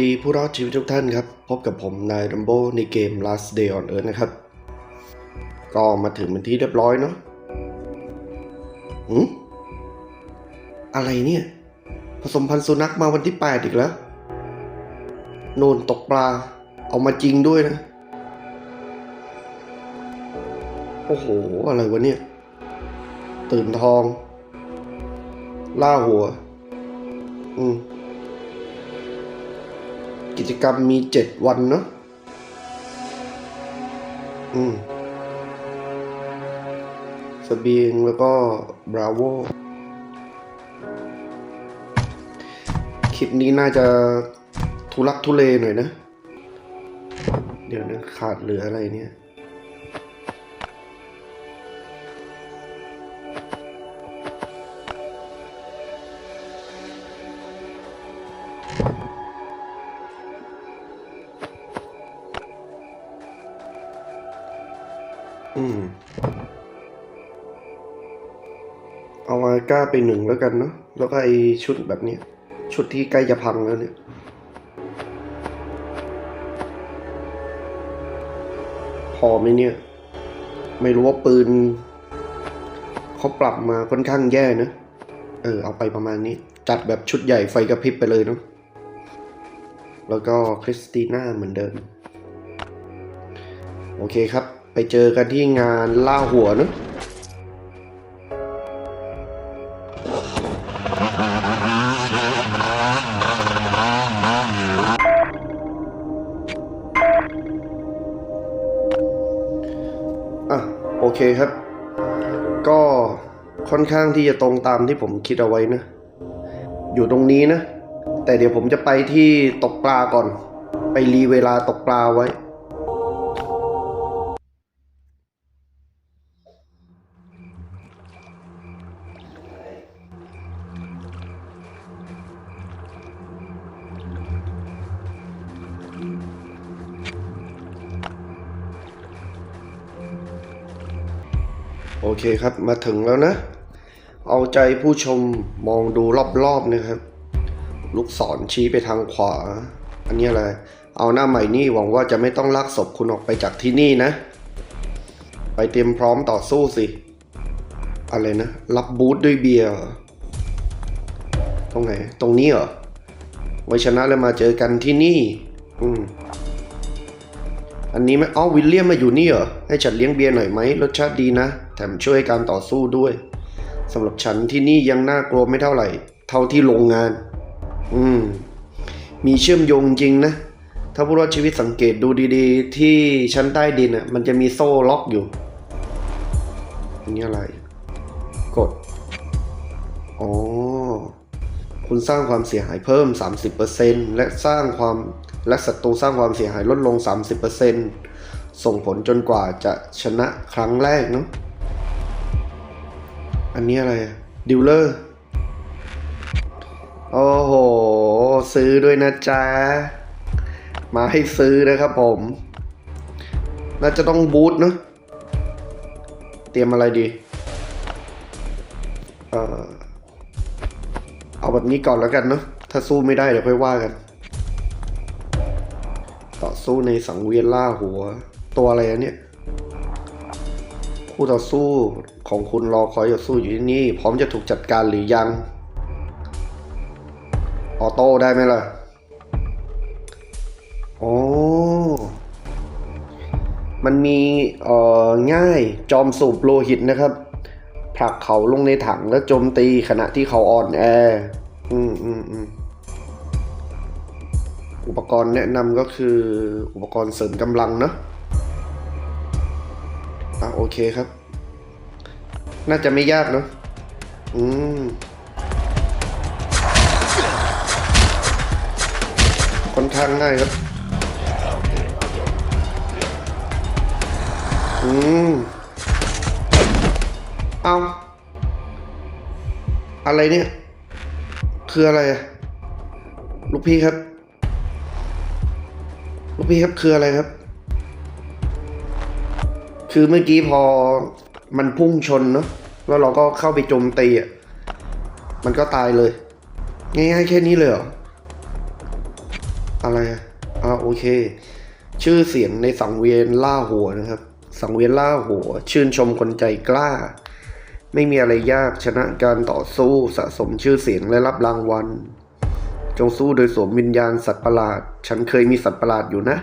ดีผู้รอดชีวิตทุกท่านครับ พบกับผมนายรัมโบในเกม Last Day on Earth นะครับ ก็มาถึงเป็นที่เรียบร้อยเนาะหืมอะไรเนี่ย ผสมพันธุ์สุนัขมาวันที่ 8 อีกแล้ว โนนตกปลา เอามาจริงด้วยนะ โอ้โห อะไรวะเนี่ย ตื่นทอง ล่าหัว อืม กิจกรรมมีเจ็ดวันเนาะอืมสเบียงแล้วก็บราโวคลิปนี้น่าจะทุลักทุเลหน่อยนะ เดี๋ยวนะขาดเหลืออะไรเนี่ย อืม เอาอาก้าไปหนึ่งแล้วกันเนาะ แล้วก็ไอชุดแบบเนี้ย ชุดที่ใกล้จะพังแล้วเนี่ยพอไหมเนี่ย ไม่รู้ว่าปืนเขาปรับมาค่อนข้างแย่นะ เออ เอาไปประมาณนี้ จัดแบบชุดใหญ่ไฟกระพริบไปเลยเนาะ แล้วก็คริสติน่าเหมือนเดิม โอเคครับ ไปเจอกันที่งานล่าหัวเนอะอะโอเคครับ ก็ค่อนข้างที่จะตรงตามที่ผมคิดเอาไว้นะ อยู่ตรงนี้นะ แต่เดี๋ยวผมจะไปที่ตกปลาก่อน ไปรีเวลาตกปลาไว้ เคครับ มาถึงแล้วนะ เอาใจผู้ชมมองดูรอบๆนะครับ ลูกศรชี้ไปทางขวา อันนี้อะไร เอาหน้าใหม่นี่หวังว่าจะไม่ต้องลากศพคุณออกไปจากที่นี่นะ ไปเตรียมพร้อมต่อสู้สิ อะไรนะ รับบูธด้วยเบียร์ตรงไหน ตรงนี้เหรอไว้ชนะแล้วมาเจอกันที่นี่ อืมอันนี้ไหมอ๋อวิลเลียมมาอยู่นี่เหรอ ให้ฉันเลี้ยงเบียร์หน่อยไหม รสชาติดีนะ แถมช่วยการต่อสู้ด้วยสำหรับฉันที่นี่ยังน่ากลัวไม่เท่าไหร่ เท่าที่โรงงาน อืม มีเชื่อมโยงจริงนะ ถ้าผู้รอดชีวิตสังเกตดูดีๆ ที่ชั้นใต้ดินอะ มันจะมีโซ่ล็อกอยู่ อันนี้อะไร กด อ๋อ คุณสร้างความเสียหายเพิ่ม 30%และสร้างความและศัตรูสร้างความเสียหายลดลง 30%ส่งผลจนกว่าจะชนะครั้งแรกเนาะ อันนี้อะไรดิวเลอร์โอ้โห ซื้อด้วยนะจ๊ะ มาให้ซื้อนะครับผม น่าจะต้องบูทเนาะเตรียมอะไรดี เอ่อ เอาแบบนี้ก่อนแล้วกันเนาะถ้าสู้ไม่ได้เดี๋ยวค่อยว่ากัน ต่อสู้ในสังเวียนล่าหัว ตัวอะไรอะเนี่ย คู่ต่อสู้ของคุณรอคอยจะสู้อยู่ที่นี่ พร้อมจะถูกจัดการหรือยัง ออโต้ได้ไหมล่ะ โอ้มันมีเอ่อง่ายจอมสูบโลหิตนะครับ ผลักเขาลงในถังแล้วโจมตีขณะที่เขาอ่อนแอ อืมอืมอืมอุปกรณ์แนะนำก็คืออุปกรณ์เสริมกำลังเนอะ อะโอเคครับ น่าจะไม่ยากเนอะอืมค่อนข้างง่ายครับ อืม เอา อะไรเนี่ย คืออะไรอะลูกพี่ครับ ลูกพี่ครับคืออะไรครับ คือเมื่อกี้พอมันพุ่งชนเนาะแล้วเราก็เข้าไปโจมตีอะมันก็ตายเลย ง่ายๆแค่นี้เลยเหรอ อะไรอะอ่าโอเค ชื่อเสียงในสังเวียนล่าหัวนะครับ สังเวียนล่าหัว ชื่นชมคนใจกล้า ไม่มีอะไรยากชนะการต่อสู้สะสมชื่อเสียงและรับรางวัล จงสู้โดยสวมวิญญาณสัตว์ประหลาด ฉันเคยมีสัตว์ประหลาดอยู่นะ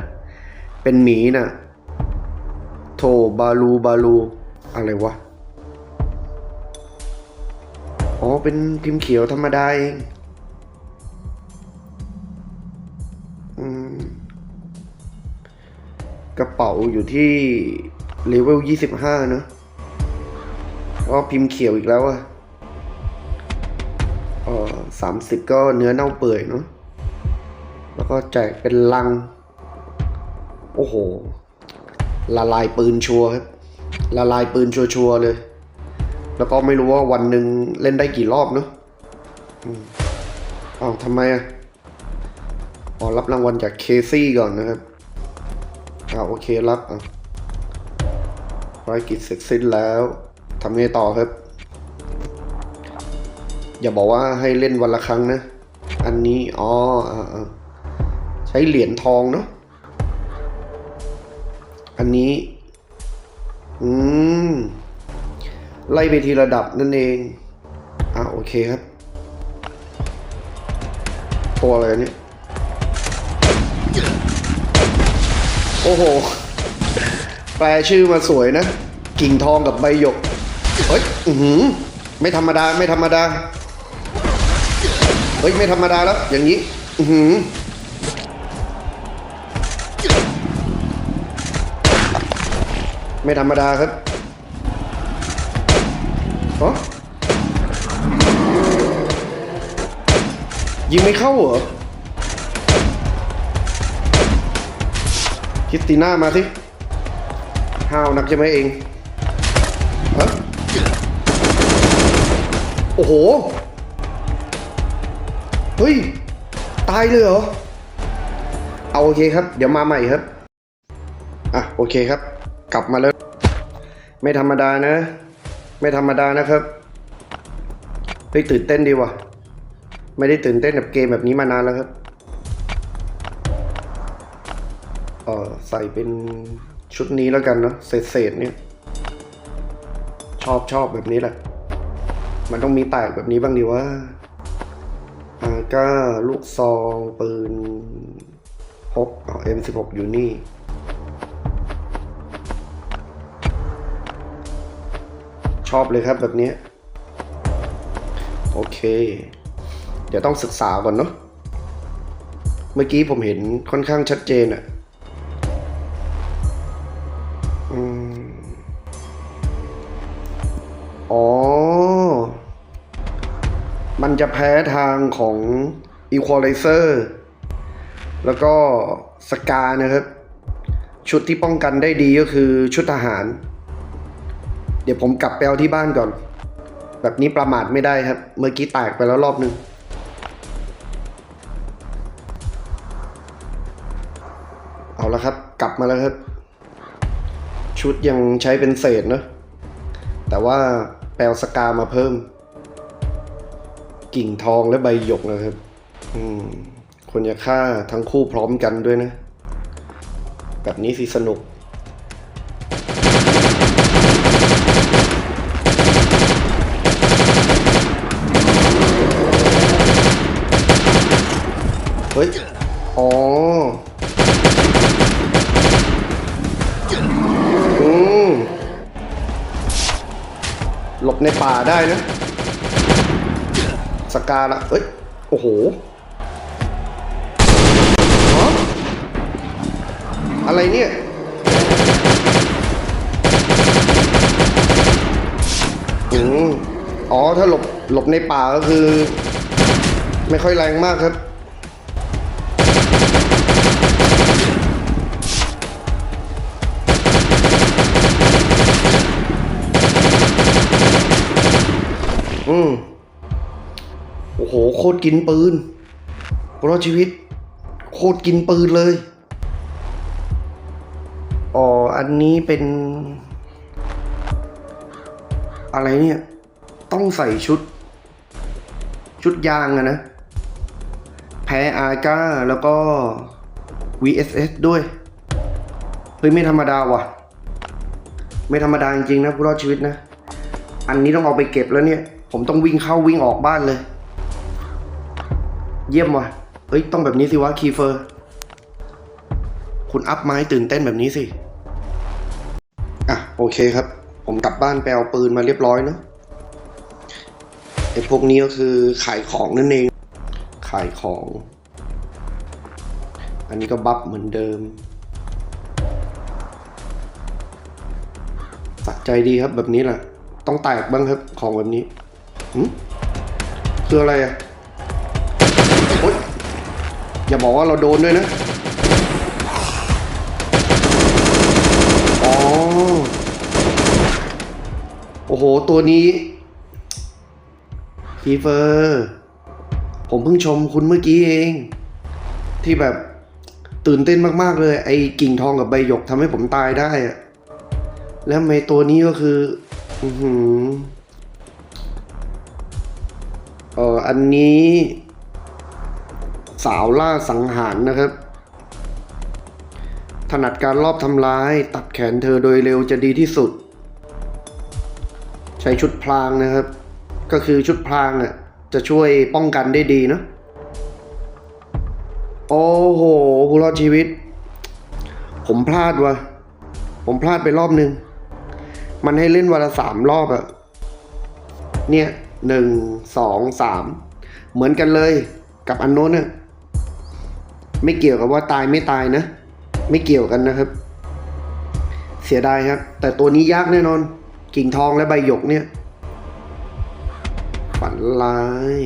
เป็นหมีน่ะ ทบาลูบาลู อะไรวะ อ๋อ เป็นพิมพ์เขียวธรรมดาเองกระเป๋าอยู่ที่เลเวลยี่สิบห้าเนอะก็พิมพ์เขียวอีกแล้วอะเออสามสิบก็เนื้อเน่าเปื่อยเนาะแล้วก็แจกเป็นลัง โอ้โห ละลายปืนชัวร์ครับ ละลายปืนชัวร์ๆเลย แล้วก็ไม่รู้ว่าวันหนึ่งเล่นได้กี่รอบเนาะอืมอ้าวทำไมอะอ๋อรับรางวัลจากเคซี่ก่อนนะครับอ่าโอเค รับอะภารกิจเสร็จสิ้นแล้วทำไงต่อครับ อย่าบอกว่าให้เล่นวันละครั้งนะ อันนี้ อ๋ออ่ใช้เหรียญทองเนาะ อันนี้ อืม ไล่ไปทีระดับนั่นเอง อ่าโอเคครับ ตัวอะไรเนี่ย โอ้โห แปลชื่อมาสวยนะ กิ่งทองกับใบหยก เฮ้ย อือหือ ไม่ธรรมดา ไม่ธรรมดา เฮ้ย ไม่ธรรมดาแล้ว อย่างนี้ อือหือ ไม่ธรรมดาครับฮะยิงไม่เข้าเหรอ คิสติน่ามาสิห้าวนักใช่ไหมเองฮะโอ้โห เฮ้ย ตายเลยเหรอ เอาโอเคครับ เดี๋ยวมาใหม่ครับ อะ โอเคครับ กลับมาแล้ว ไม่ธรรมดานะ ไม่ธรรมดานะครับเฮ้ยตื่นเต้นดีว่ะ ไม่ได้ตื่นเต้นกับเกมแบบนี้มานานแล้วครับเออใส่เป็นชุดนี้แล้วกันเนาะเศษๆเนี่ย ชอบชอบแบบนี้แหละ มันต้องมีแตกแบบนี้บ้างดีว่าอ่าก็ลูกซองปืนพกเอ๋อ M16 อยู่นี่ อบเลยครับแบบนี้ โอเค เดี๋ยวต้องศึกษาก่อนเนาะเมื่อกี้ผมเห็นค่อนข้างชัดเจนอะอ๋อ มันจะแพ้ทางของ Equalizer แล้วก็สกานะครับ ชุดที่ป้องกันได้ดีก็คือชุดทหาร เดี๋ยวผมกลับไปเอาที่บ้านก่อน แบบนี้ประมาทไม่ได้ครับ เมื่อกี้แตกไปแล้วรอบนึง เอาละครับ กลับมาแล้วครับ ชุดยังใช้เป็นเศษเนอะแต่ว่าแปลสกามาเพิ่ม กิ่งทองและใบหยกนะครับ อืมควรจะฆ่าทั้งคู่พร้อมกันด้วยนะ แบบนี้สิสนุก เฮ้ย อ๋อ อืม หลบในป่าได้นะ สกาละเอ้ย โอ้โห อะไรเนี่ยอืมอ๋อ ถ้าหลบ หลบในป่าก็คือ ไม่ค่อยแรงมากครับ อืมโอ้โห โคตรกินปืนรอดชีวิต โคตรกินปืนเลย อ๋อ อันนี้เป็น อะไรเนี่ย ต้องใส่ชุด ชุดยางอะนะ แพ้อาก้า แล้วก็ VSS ด้วย เฮ้ย ไม่ธรรมดาว่ะ ไม่ธรรมดาจริงๆนะผู้รอดชีวิตนะ อันนี้ต้องเอาไปเก็บแล้วเนี่ย ผมต้องวิ่งเข้าวิ่งออกบ้านเลย เยี่ยมว่ะเฮ้ย ต้องแบบนี้สิวะคีเฟอร์ คุณอัพไม้ตื่นเต้นแบบนี้สิ อะ โอเคครับ ผมกลับบ้านไปเอาปืนมาเรียบร้อยเนอะไอ้พวกนี้ก็คือขายของนั่นเอง ขายของ อันนี้ก็บัฟเหมือนเดิมสะใจดีครับแบบนี้แหละ ต้องแตกบ้างครับของแบบนี้ คืออะไรอะโอ๊ยอย่าบอกว่าเราโดนด้วยนะอ๋อโอ้โห ตัวนี้คีเฟอร์ผมเพิ่งชมคุณเมื่อกี้เอง ที่แบบตื่นเต้นมากๆเลย ไอ้กิ่งทองกับใบหยกทำให้ผมตายได้อะแล้วไมตัวนี้ก็คือ อือหือ เอออันนี้สาวล่าสังหารนะครับ ถนัดการลอบทำร้าย ตัดแขนเธอโดยเร็วจะดีที่สุด ใช้ชุดพลางนะครับ ก็คือชุดพลางอะจะช่วยป้องกันได้ดีเนอะโอ้โหผู้รอดชีวิต ผมพลาดวะผมพลาดไปรอบหนึ่งมันให้เล่นวันละสามรอบอะเนี่ย หนึ่งสองสามเหมือนกันเลยกับอันโน้นน่ะไม่เกี่ยวกับว่าตายไม่ตายนะ ไม่เกี่ยวกันนะครับ เสียดายครับ แต่ตัวนี้ยากแน่นอน กิ่งทองและใบหยกเนี่ย ฝันร้าย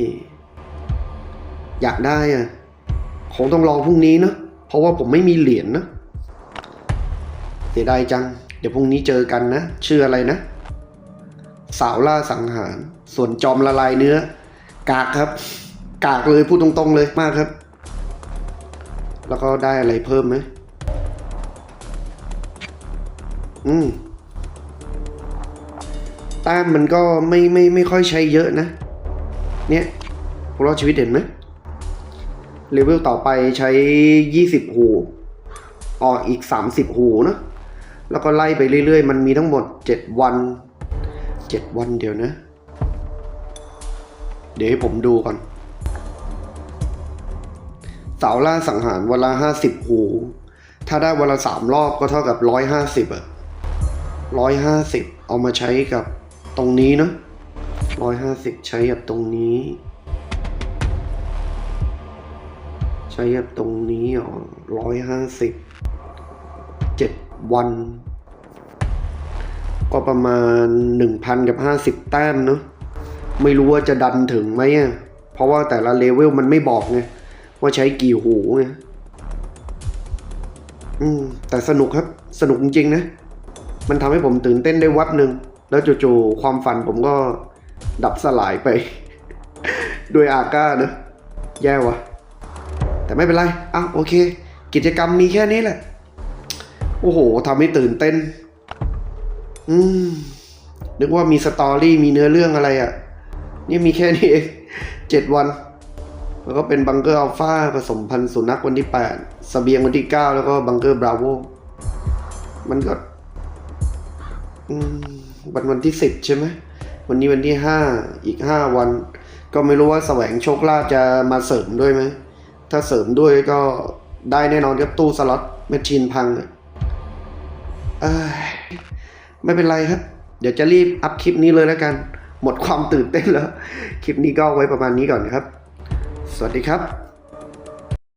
อยากได้อะคงต้องรอพรุ่งนี้เนะ เพราะว่าผมไม่มีเหรียญนะ เสียดายจัง เดี๋ยวพรุ่งนี้เจอกันนะ ชื่ออะไรนะ สาวล่าสังหาร ส่วนจอมละลายเนื้อ กากครับ กากเลยพูดตรงๆเลยมากครับ แล้วก็ได้อะไรเพิ่มไหมอืมแต้มมันก็ไม่ไม่ไม่ค่อยใช้เยอะนะ เนี่ยผู้รอดชีวิตเห็นไหมเลเวลต่อไปใช้ยี่สิบหู ออกอีกสามสิบหูนะ แล้วก็ไล่ไปเรื่อยๆ มันมีทั้งหมดเจ็ดวันเจ็ดวันเดียวนะ เดี๋ยวให้ผมดูก่อน เสาล่าสังหารวันละห้าสิบหู ถ้าได้วันละสามรอบก็เท่ากับร้อยห้าสิบอะร้อยห้าสิบเอามาใช้กับตรงนี้เนอะร้อยห้าสิบใช้กับตรงนี้ ใช้กับตรงนี้อ๋อร้อยห้าสิบเจ็ดวัน ก็ประมาณหนึ่งพันกับห้าสิบแต้มเนอะ ไม่รู้ว่าจะดันถึงไหมเพราะว่าแต่ละเลเวลมันไม่บอกไงว่าใช้กี่หูไงอืม แต่สนุกครับ สนุกจริงๆนะ มันทำให้ผมตื่นเต้นได้วับหนึ่ง แล้วจู่ๆความฝันผมก็ดับสลายไปด้วยอาก้าเนอะแย่วะแต่ไม่เป็นไรอะโอเค กิจกรรมมีแค่นี้แหละ โอ้โหทำให้ตื่นเต้น อืม นึกว่ามีสตอรี่มีเนื้อเรื่องอะไรอะ่ะ นี่มีแค่นี้เองเจ็ดวัน แล้วก็เป็นบังเกอร์อัลฟาผสมพันธุ์สุนัขวันที่แปดสเบียงวันที่เก้าแล้วก็บังเกอร์บราโวมันก็วันวันที่สิบใช่ไหมวันนี้วันที่ห้าอีกห้าวัน ก็ไม่รู้ว่าแสวงโชคลาภจะมาเสริมด้วยไหมถ้าเสริมด้วยก็ได้แน่นอนครับตู้สล็อตแมชชีนพังเอ้ยไม่เป็นไรครับ เดี๋ยวจะรีบอัพคลิปนี้เลยแล้วกัน หมดความตื่นเต้นแล้ว คลิปนี้ก็ไว้ประมาณนี้ก่อนครับ สวัสดีครับ